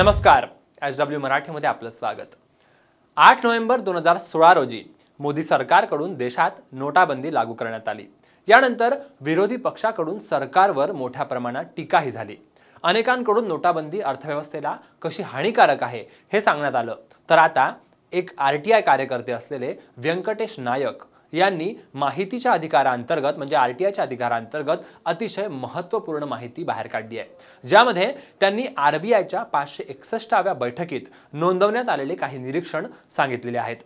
नमस्कार. H W मराठीमध्ये आपलं स्वागत. आठ नोव्हेंबर दोन हजार सोळा रोजी मोदी सरकारकडून देशात नोटाबंदी लागू करण्यात आली. यानंतर विरोधी पक्षाकडून सरकारवर मोठ्या प्रमाणात टीकाही झाली. अनेकांकडून नोटाबंदी अर्थव्यवस्थेला कशी हानिकारक आहे हे सांगण्यात आलं. तर आता एक आर टी आय कार्यकर्ते असलेले व्यंकटेश नायक यांनी माहितीच्या अधिकारांतर्गत म्हणजे आर टी आयच्या अधिकारांतर्गत अतिशय महत्त्वपूर्ण माहिती बाहेर काढली आहे. ज्यामध्ये त्यांनी आर बी आयच्या पाचशे एकसष्टाव्या बैठकीत नोंदवण्यात आलेले काही निरीक्षण सांगितलेले आहेत.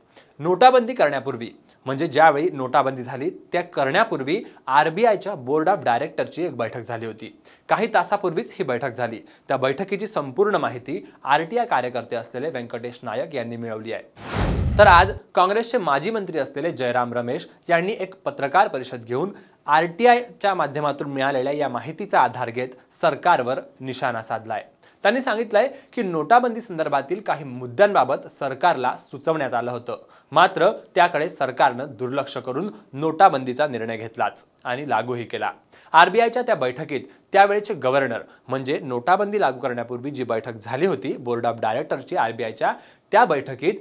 नोटाबंदी करण्यापूर्वी म्हणजे ज्यावेळी नोटाबंदी झाली त्या करण्यापूर्वी आर बी आयच्या बोर्ड ऑफ डायरेक्टरची एक बैठक झाली होती. काही तासापूर्वीच ही बैठक झाली. त्या बैठकीची संपूर्ण माहिती आर टी आय कार्यकर्ते असलेले व्यंकटेश नायक यांनी मिळवली आहे. तर आज काँग्रेसचे माजी मंत्री असलेले जयराम रमेश यांनी एक पत्रकार परिषद घेऊन आर टी आयच्या माध्यमातून मिळालेल्या या माहितीचा आधार घेत सरकारवर निशाणा साधलाय. त्यांनी सांगितलंय की नोटाबंदी संदर्भातील काही मुद्द्यांबाबत सरकारला सुचवण्यात आलं होतं. मात्र त्याकडे सरकारनं दुर्लक्ष करून नोटाबंदीचा निर्णय घेतलाच आणि लागूही केला. आरबीआयच्या त्या बैठकीत त्यावेळेचे गव्हर्नर म्हणजे नोटाबंदी लागू करण्यापूर्वी जी बैठक झाली होती बोर्ड ऑफ डायरेक्टरची आरबीआयच्या त्या बैठकीत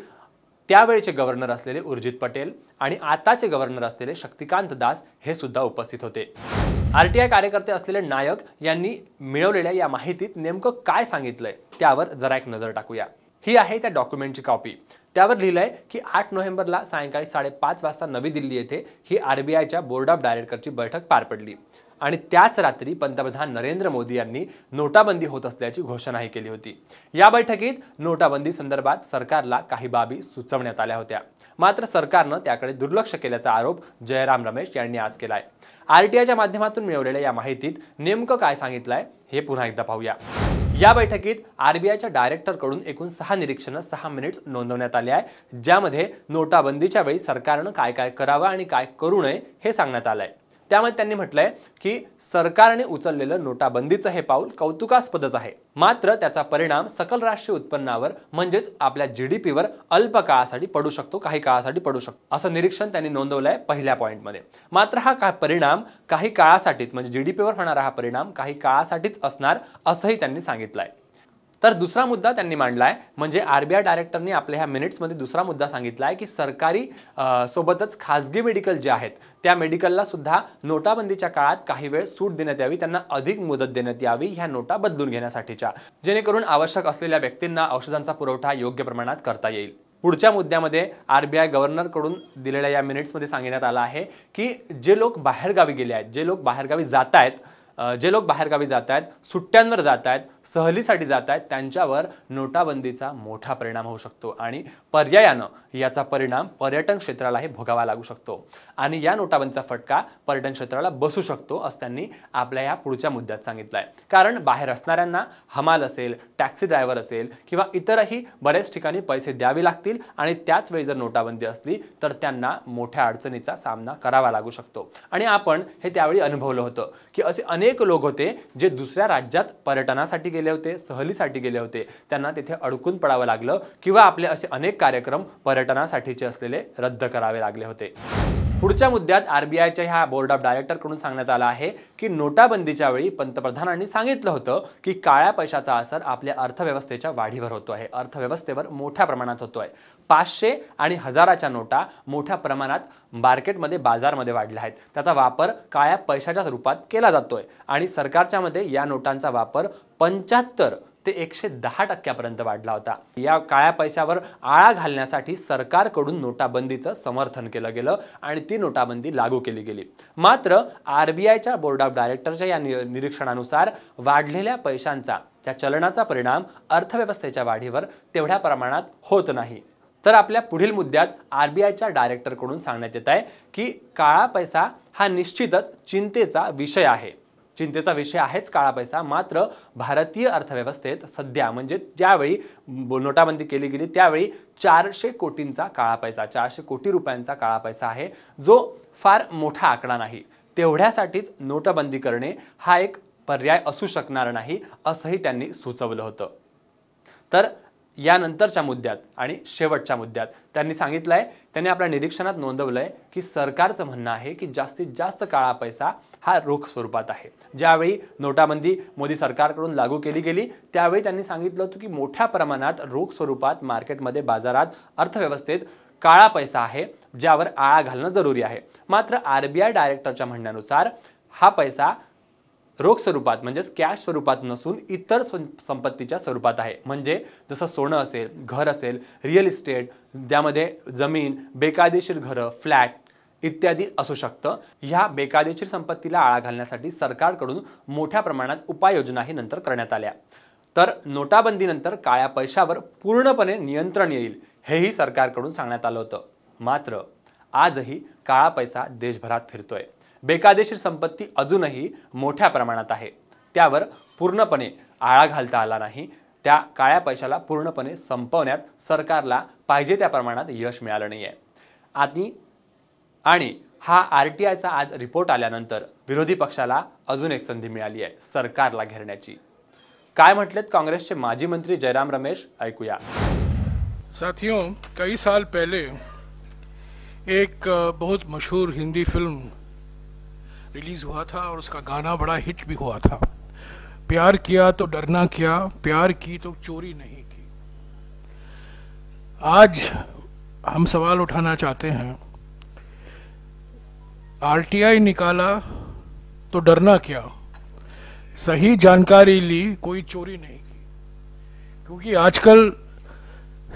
त्यावेळेचे गव्हर्नर असलेले उर्जित पटेल आणि आताचे गव्हर्नर असलेले शक्तिकांत दास हे सुद्धा उपस्थित होते. आरटीआय कार्यकर्ते असलेले नायक यांनी मिळवलेल्या या माहितीत नेमकं काय सांगितलंय त्यावर जरा एक नजर टाकूया. ही आहे त्या डॉक्युमेंटची कॉपी. त्यावर लिहिलंय की आठ नोव्हेंबरला सायंकाळी साडेपाच वाजता नवी दिल्ली येथे ही आरबीआयच्या बोर्ड ऑफ डायरेक्टरची बैठक पार पडली. आणि त्याच रात्री पंतप्रधान नरेंद्र मोदी यांनी नोटाबंदी होत असल्याची घोषणाही केली होती. या बैठकीत नोटाबंदी संदर्भात सरकारला काही बाबी सुचवण्यात आल्या होत्या. मात्र सरकारनं त्याकडे दुर्लक्ष केल्याचा आरोप जयराम रमेश यांनी आज केला आहे आरटीआयच्या माध्यमातून मिळवलेल्या या माहितीत नेमकं काय सांगितलंय हे पुन्हा एकदा पाहूया. या बैठकीत आरबीआयच्या डायरेक्टरकडून एकूण सहा निरीक्षणं सहा मिनिट्स नोंदवण्यात आले आहे ज्यामध्ये नोटाबंदीच्या वेळी सरकारनं काय काय करावं आणि काय करू नये हे सांगण्यात आलंय. त्यामध्ये त्यांनी म्हटलंय की सरकारने उचललेलं नोटाबंदीचं हे पाऊल कौतुकास्पदच आहे. मात्र त्याचा परिणाम सकल राष्ट्रीय उत्पन्नावर म्हणजेच आपल्या जीडीपीवर अल्प काळासाठी पडू शकतो काही काळासाठी पडू शकतो असं निरीक्षण त्यांनी नोंदवलंय पहिल्या पॉईंटमध्ये मात्र हा का परिणाम काही काळासाठीच म्हणजे जीडीपीवर होणारा हा परिणाम काही काळासाठीच असणार असंही त्यांनी सांगितलंय. तर दुसरा मुद्दा त्यांनी मांडला आहे म्हणजे आर बी आय डायरेक्टरने आपल्या ह्या मिनिट्समध्ये दुसरा मुद्दा सांगितला आहे की सरकारी सोबतच खाजगी मेडिकल जे आहेत त्या मेडिकलला सुद्धा नोटाबंदीच्या काळात काही वेळ सूट देण्यात यावी त्यांना अधिक मुदत देण्यात यावी ह्या नोटा बदलून घेण्यासाठीच्या जेणेकरून आवश्यक असलेल्या व्यक्तींना औषधांचा पुरवठा योग्य प्रमाणात करता येईल. पुढच्या मुद्द्यामध्ये आर बी आय गव्हर्नरकडून दिलेल्या या मिनिट्समध्ये सांगण्यात आलं आहे की जे लोक बाहेरगावी गेले आहेत जे लोक बाहेरगावी जात आहेत जे लोक बाहेरगावी जात आहेत सुट्ट्यांवर जात आहेत सहलीसाठी जात आहेत त्यांच्यावर नोटाबंदीचा मोठा परिणाम होऊ शकतो आणि पर्यायानं याचा परिणाम पर्यटन क्षेत्रालाही भोगावा लागू शकतो. आणि या नोटाबंदीचा फटका पर्यटन क्षेत्राला बसू शकतो असं त्यांनी आपल्या या पुढच्या मुद्द्यात सांगितलं आहे कारण बाहेर असणाऱ्यांना हमाल असेल टॅक्सी ड्रायव्हर असेल किंवा इतरही बऱ्याच ठिकाणी पैसे द्यावे लागतील आणि त्याच वेळी जर नोटाबंदी असली तर त्यांना मोठ्या अडचणीचा सामना करावा लागू शकतो. आणि आपण हे त्यावेळी अनुभवलं होतं की असे अनेक लोक होते जे दुसऱ्या राज्यात पर्यटनासाठी गेले होते सहलीसाठी गेले होते त्यांना तिथे अडकून पडावं लागलं किंवा आपले असे अनेक कार्यक्रम पर्यटनासाठीचे असलेले रद्द करावे लागले होते. पुढच्या मुद्द्यात आरबीआयच्या ह्या बोर्ड ऑफ डायरेक्टरकडून सांगण्यात आलं आहे की नोटाबंदीच्या वेळी पंतप्रधानांनी सांगितलं होतं की काळ्या पैशाचा असर आपल्या अर्थव्यवस्थेच्या वाढीवर होतो आहे अर्थव्यवस्थेवर मोठ्या प्रमाणात होतो आहे पाचशे आणि हजाराच्या नोटा मोठ्या प्रमाणात मार्केटमध्ये बाजारमध्ये वाढल्या आहेत. त्याचा वापर काळ्या पैशाच्या रूपात केला जातोय आणि सरकारच्या मध्ये या नोटांचा वापर पंच्याहत्तर ते एकशे दहा टक्क्यापर्यंत वाढला होता. या काळ्या पैशावर आळा घालण्यासाठी सरकारकडून नोटाबंदीचं समर्थन केलं गेलं आणि ती नोटाबंदी लागू केली गेली. मात्र आर बी आयच्या बोर्ड ऑफ डायरेक्टरच्या या निरीक्षणानुसार वाढलेल्या पैशांचा त्या चलनाचा परिणाम अर्थव्यवस्थेच्या वाढीवर तेवढ्या प्रमाणात होत नाही. तर आपल्या पुढील मुद्द्यात आर बी आयच्या डायरेक्टरकडून सांगण्यात येत आहे की काळा पैसा हा निश्चितच चिंतेचा विषय आहे. चिंतेचा विषय आहेच काळा पैसा. मात्र भारतीय अर्थव्यवस्थेत सध्या म्हणजे ज्यावेळी नोटाबंदी केली गेली त्यावेळी चारशे कोटींचा काळा पैसा चारशे कोटी रुपयांचा काळा पैसा आहे जो फार मोठा आकडा नाही. तेवढ्यासाठीच नोटबंदी करणे हा एक पर्याय असू शकणार नाही असंही त्यांनी सुचवलं होतं. तर यानंतरच्या मुद्द्यात आणि शेवटच्या मुद्द्यात त्यांनी सांगितलं आहे त्यांनी आपल्या निरीक्षणात नोंदवलं आहे की सरकारचं म्हणणं आहे की जास्तीत जास्त काळा पैसा हा रोख स्वरूपात आहे. ज्यावेळी नोटाबंदी मोदी सरकारकडून लागू केली गेली त्यावेळी त्यांनी सांगितलं होतं की मोठ्या प्रमाणात रोख स्वरूपात मार्केटमध्ये बाजारात अर्थव्यवस्थेत काळा पैसा आहे ज्यावर आळा घालणं जरुरी आहे. मात्र आर बी आय डायरेक्टरच्या म्हणण्यानुसार हा पैसा रोख स्वरूपात म्हणजेच कॅश स्वरूपात नसून इतर संपत्तीच्या स्वरूपात आहे. म्हणजे जसं सोनं असेल घर असेल रिअल इस्टेट त्यामध्ये जमीन बेकायदेशीर घरं फ्लॅट इत्यादी असू शकतं. ह्या बेकायदेशीर संपत्तीला आळा घालण्यासाठी सरकारकडून मोठ्या प्रमाणात उपाययोजनाही नंतर करण्यात आल्या. तर नोटाबंदीनंतर काळ्या पैशावर पूर्णपणे नियंत्रण येईल हेही सरकारकडून सांगण्यात आलं होतं. मात्र आजही काळा पैसा देशभरात फिरतोय. बेकायदेशीर संपत्ती अजूनही मोठ्या प्रमाणात आहे. त्यावर पूर्णपणे आळा घालता आला नाही. त्या काळ्या पैशाला पूर्णपणे संपवण्यात सरकारला पाहिजे त्या प्रमाणात यश मिळालं नाही आहे आणि आणि हा आर टी आयचा आज रिपोर्ट आल्यानंतर विरोधी पक्षाला अजून एक संधी मिळाली आहे सरकारला घेरण्याची. काय म्हटलेत काँग्रेसचे माजी मंत्री जयराम रमेश? ऐकूया. साथियों कई साल पहले एक बहुत मशहूर हिंदी फिल्म रिलीज़ हुआ था और उसका गाना बड़ा हिट भी हुआ था। प्यार किया तो डरना क्या? प्यार की तो चोरी नहीं की। आज हम सवाल उठाना चाहते हैं, आरटीआई निकाला तो डरना क्या? सही जानकारी ली, कोई चोरी नहीं की। क्योंकि आजकल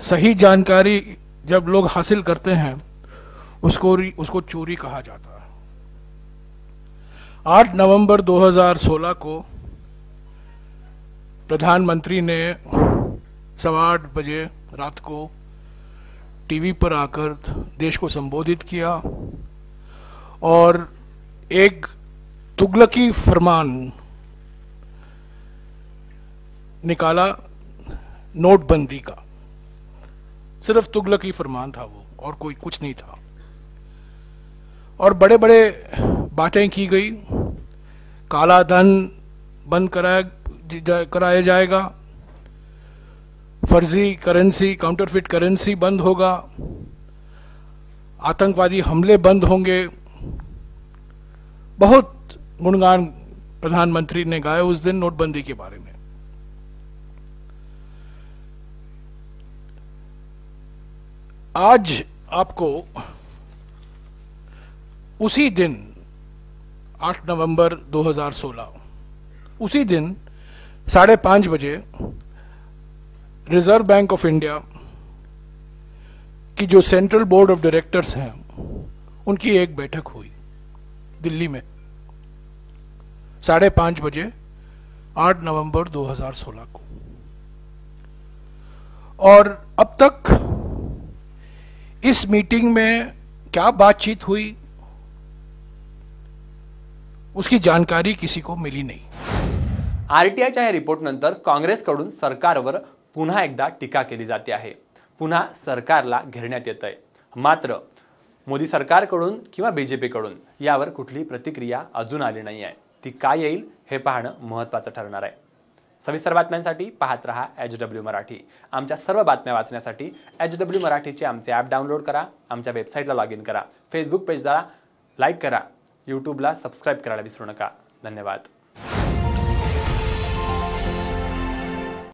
सही जानकारी जब लोग हासिल करते हैं, उसको उसको चोरी कहा जाता है। 8 नवंबर 2016 को प्रधानमंत्री ने सवा आठ बजे रात को टीवी पर आकर देश को संबोधित किया और एक तुगलकी फरमान निकाला नोटबंदी का। सिर्फ़ तुगलकी फरमान था वो, और कोई कुछ नहीं था। और बड़े बड़े बातें की गई। काला धन बंद कराया कराया जाएगा। फर्जी करेंसी काउंटरफिट करेंसी बंद होगा। आतंकवादी हमले बंद होंगे। बहुत गुणगान प्रधानमंत्री ने गाए उस दिन नोटबंदी के बारे में। आज आपको उसी दिन 8 नवंबर 2016 उसी दिन साढ़े पाँच बजे रिज़र्व बैंक ऑफ़ इंडिया की जो सेंट्रल बोर्ड ऑफ़ डायरेक्टर्स हैं, उनकी एक बैठक हुई दिल्ली में। साढ़े पाँच बजे 8 नवंबर 2016 को। और अब तक इस मीटिंग में क्या बातचीत हुई उसकी जानकारी किसी को मिली नहीं। आरटीआयच्या या रिपोर्टनंतर काँग्रेसकडून सरकारवर पुन्हा एकदा टीका केली जाते आहे. पुन्हा सरकारला घेरण्यात येत आहे मात्र मोदी सरकारकडून किंवा बी जे पीकडून यावर कुठलीही प्रतिक्रिया अजून आली नाही आहे. ती काय येईल हे पाहणं महत्त्वाचं ठरणार आहे. सविस्तर बातम्यांसाठी पाहत रहा एच डब्ल्यू मराठी. आमच्या सर्व बातम्या वाचण्यासाठी एच डब्ल्यू मराठीचे आमचे ॲप डाउनलोड करा आमच्या वेबसाईटला लॉग इन करा. फेसबुक पेजला लाईक करा. यूट्यूबला सबस्क्राईब करायला विसरू नका. धन्यवाद.